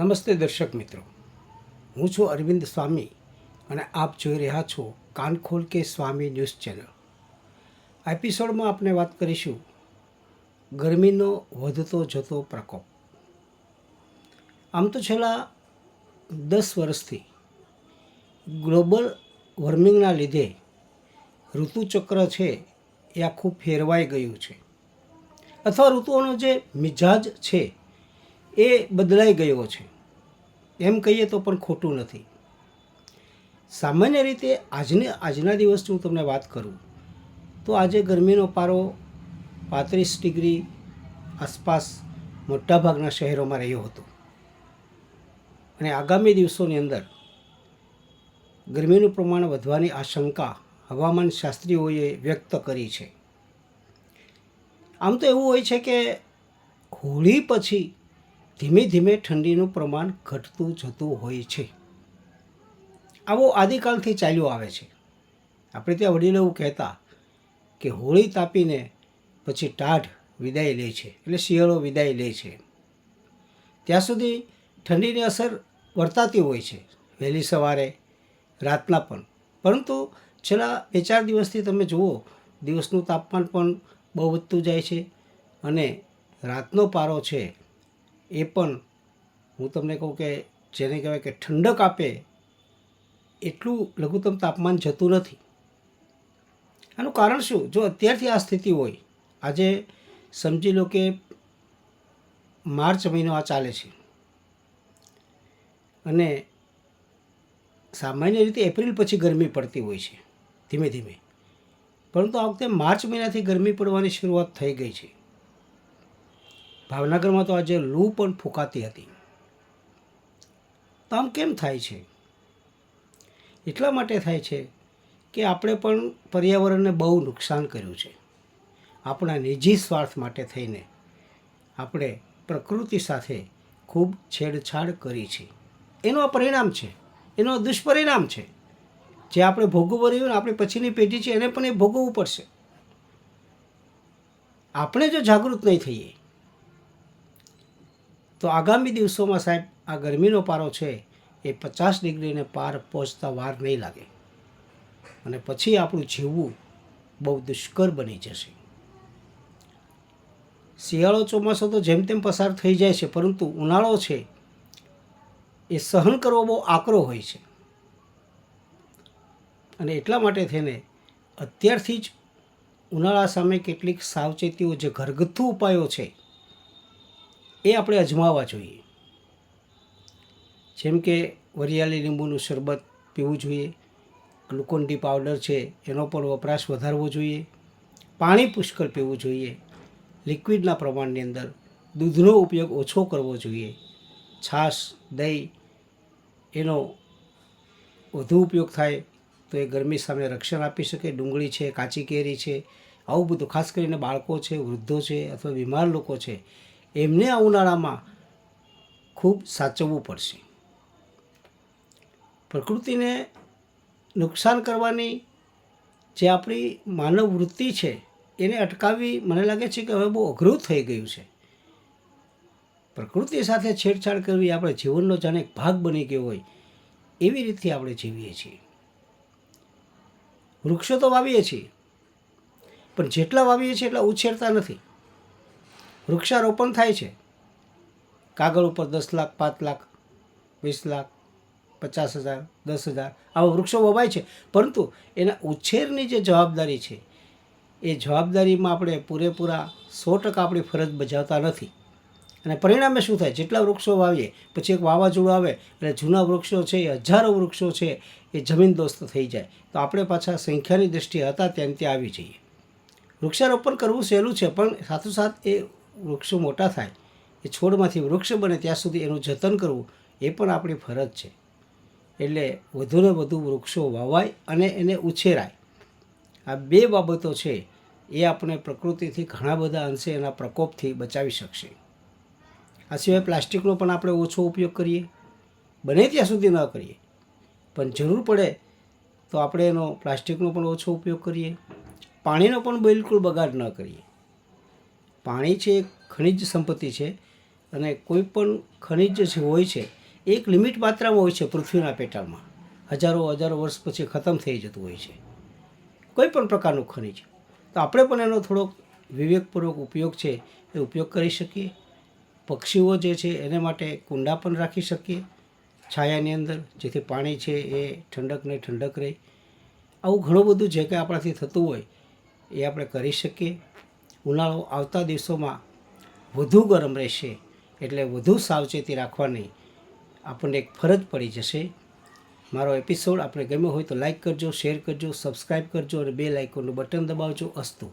નમસ્તે દર્શક મિત્રો. હું છું અરવિંદ સ્વામી અને આપ જોઈ રહ્યા છો કાનખોલ કે સ્વામી ન્યૂઝ ચેનલ. એપિસોડમાં આપણે વાત કરીશું ગરમીનો વધતો જતો પ્રકોપ. આમ તો છેલ્લા દસ વર્ષથી ગ્લોબલ વોર્મિંગના લીધે ઋતુચક્ર છે એ આખું ફેરવાઈ ગયું છે. અથવા ઋતુઓનો જે મિજાજ છે એ બદલાઈ ગયો છે. એમ કહીએ તો પણ ખોટું નથી. સામાન્ય રીતે આજને, આજના દિવસની હું તમને વાત કરું, તો આજે ગરમીનો પારો પાંત્રીસ ડિગ્રી આસપાસ મોટાભાગના શહેરોમાં રહ્યો હતો. અને આગામી દિવસોની અંદર ગરમીનું પ્રમાણ વધવાની આશંકા હવામાન શાસ્ત્રીઓએ વ્યક્ત કરી છે. આમ તો એવું હોય છે કે હોળી પછી ધીમે ધીમે ઠંડીનું પ્રમાણ ઘટતું જતું હોય છે. આવો આદિકાલથી ચાલ્યો આવે છે. આપણે ત્યાં વડીલો એવું કહેતા કે હોળી તાપીને પછી ટાઢ વિદાય લે છે, એટલે શિયાળો વિદાય લે છે. ત્યાં સુધી ઠંડીની અસર વર્તાતી હોય છે, વહેલી સવારે, રાતના પણ. પરંતુ છેલ્લા બે ચાર દિવસથી તમે જુઓ, દિવસનું તાપમાન પણ બહુ વધતું જાય છે અને રાતનો પારો છે એ પણ હું તમને કહું કે જેને કહેવાય કે ઠંડક આપે, એટલું લઘુત્તમ તાપમાન જતું નથી. આનું કારણ શું? જો અત્યારથી આ સ્થિતિ હોય, આજે સમજી લો કે માર્ચ મહિનો આ ચાલે છે. અને સામાન્ય રીતે એપ્રિલ પછી ગરમી પડતી હોય છે, ધીમે ધીમે. પરંતુ આ વખતે માર્ચ મહિનાથી ગરમી પડવાની શરૂઆત થઈ ગઈ છે. ભાવનગરમાં તો આજે લૂ પણ ફૂંકાતી હતી. તો આમ કેમ થાય છે? એટલા માટે થાય છે કે આપણે પણ પર્યાવરણને બહુ નુકસાન કર્યું છે. આપણા નિજી સ્વાર્થ માટે થઈને આપણે પ્રકૃતિ સાથે ખૂબ છેડછાડ કરી છે. એનું આ પરિણામ છે. એનો દુષ્પરિણામ છે. જે આપણે ભોગવવું રહ્યું ને આપણી પછીની પેઢી છે એને પણ એ ભોગવવું પડશે. આપણે જો જાગૃત નહીં થઈએ તો આગામી દિવસોમાં સાહેબ આ ગરમીનો પારો છે એ પચાસ ડિગ્રીને પાર પહોંચતા વાર નહીં લાગે. અને પછી આપણું જીવવું બહુ દુષ્કર બની જશે. શિયાળો ચોમાસો તો જેમ તેમ પસાર થઈ જાય છે, પરંતુ ઉનાળો છે એ સહન કરવો બહુ આકરો હોય છે. અને એટલા માટે થઈને અત્યારથી જ ઉનાળા સામે કેટલીક સાવચેતીઓ જે ઘરગથ્થુ ઉપાયો છે એ આપણે અજમાવવા જોઈએ. જેમ કે વરિયાળી લીંબુનું શરબત પીવું જોઈએ, ગ્લુકોન ડી પાવડર છે એનો પણ વપરાશ વધારવો જોઈએ, પાણી પુષ્કળ પીવું જોઈએ, લિક્વિડના પ્રમાણની અંદર દૂધનો ઉપયોગ ઓછો કરવો જોઈએ, છાશ, દહીં એનો વધુ ઉપયોગ થાય તો એ ગરમી સામે રક્ષણ આપી શકે. ડુંગળી છે, કાચી કેરી છે, આવું બધું ખાસ કરીને બાળકો છે, વૃદ્ધો છે અથવા બીમાર લોકો છે એમને આ ઉનાળામાં ખૂબ સાચવવું પડશે. પ્રકૃતિને નુકસાન કરવાની જે આપણી માનવ વૃત્તિ છે, એને અટકાવવી મને લાગે છે કે હવે બહુ અઘરું થઈ ગયું છે. પ્રકૃતિ સાથે છેડછાડ કરવી આપણે જીવનનો જાણે ભાગ બની ગયો હોય, એવી રીતે આપણે જીવીએ છીએ. વૃક્ષો તો વાવીએ છીએ, પણ જેટલા વાવીએ છીએ એટલા ઉછેરતા નથી. વૃક્ષારોપણ થાય છે. કાગળ ઉપર દસ લાખ, પાંચ લાખ, વીસ લાખ, પચાસ હજાર, દસ હજાર આવા વૃક્ષો વવાય છે. પરંતુ એના ઉછેરની જે જવાબદારી છે, એ જવાબદારીમાં આપણે પૂરેપૂરા સો ટકા આપણી ફરજ બજાવતા નથી. અને પરિણામે શું થાય? જેટલા વૃક્ષો વાવીએ, પછી એક વાવાઝોડું આવે, એટલે જૂના વૃક્ષો છે, એ હજારો વૃક્ષો છે, એ જમીનદોસ્ત થઈ જાય. તો આપણે પાછા સંખ્યાની દૃષ્ટિએ હતા ત્યાં ત્યાં આવી જઈએ. વૃક્ષારોપણ કરવું સહેલું છે, પણ સાથોસાથ એ વૃક્ષો મોટા થાય, એ છોડમાંથી વૃક્ષ બને ત્યાં સુધી એનું જતન કરવું, એ પણ આપણી ફરજ છે. એટલે વધુને વધુ વૃક્ષો વાવાય અને એને ઉછેરાય. આ બે બાબતો છે, એ આપણે પ્રકૃતિથી ઘણા બધા અંશે એના પ્રકોપથી બચાવી શકશે. આ સિવાય પ્લાસ્ટિકનો પણ આપણે ઓછો ઉપયોગ કરીએ, બને ત્યાં સુધી ન કરીએ. પણ જરૂર પડે તો આપણે એનો પ્લાસ્ટિકનો પણ ઓછો ઉપયોગ કરીએ, પાણીનો પણ બિલકુલ બગાડ ન કરીએ. પાણી છે એ ખનિજ સંપત્તિ છે અને કોઈ પણ ખનિજ જે હોય છે, એક લિમિટ માત્રામાં હોય છે પૃથ્વીના પેટાળમાં હજારો હજારો વર્ષ પછી ખતમ થઈ જતું હોય છે. કોઈ પણ પ્રકારનું ખનિજ. તો આપણે પણ એનો થોડોક વિવેકપૂર્વક ઉપયોગ છે, એ ઉપયોગ કરી શકીએ. પક્ષીઓ જે છે, એને માટે કુંડા પણ રાખી શકીએ. છાયાની અંદર, જેથી પાણી છે, એ ઠંડક ને ઠંડક રહે. આવું ઘણું બધું જે કંઈ આપણાથી થતું હોય, એ આપણે કરી શકીએ. ઉનાળો આવતા દિવસોમાં વધુ ગરમ રહેશે એટલે વધુ સાવચેતી રાખવાની આપણને એક ફરજ પડી જશે. મારો એપિસોડ આપણે ગમ્યો હોય તો લાઈક કરજો શેર કરજો સબસ્ક્રાઈબ કરજો અને બે લાઇકોનું બટન દબાવજો અસ્તુ.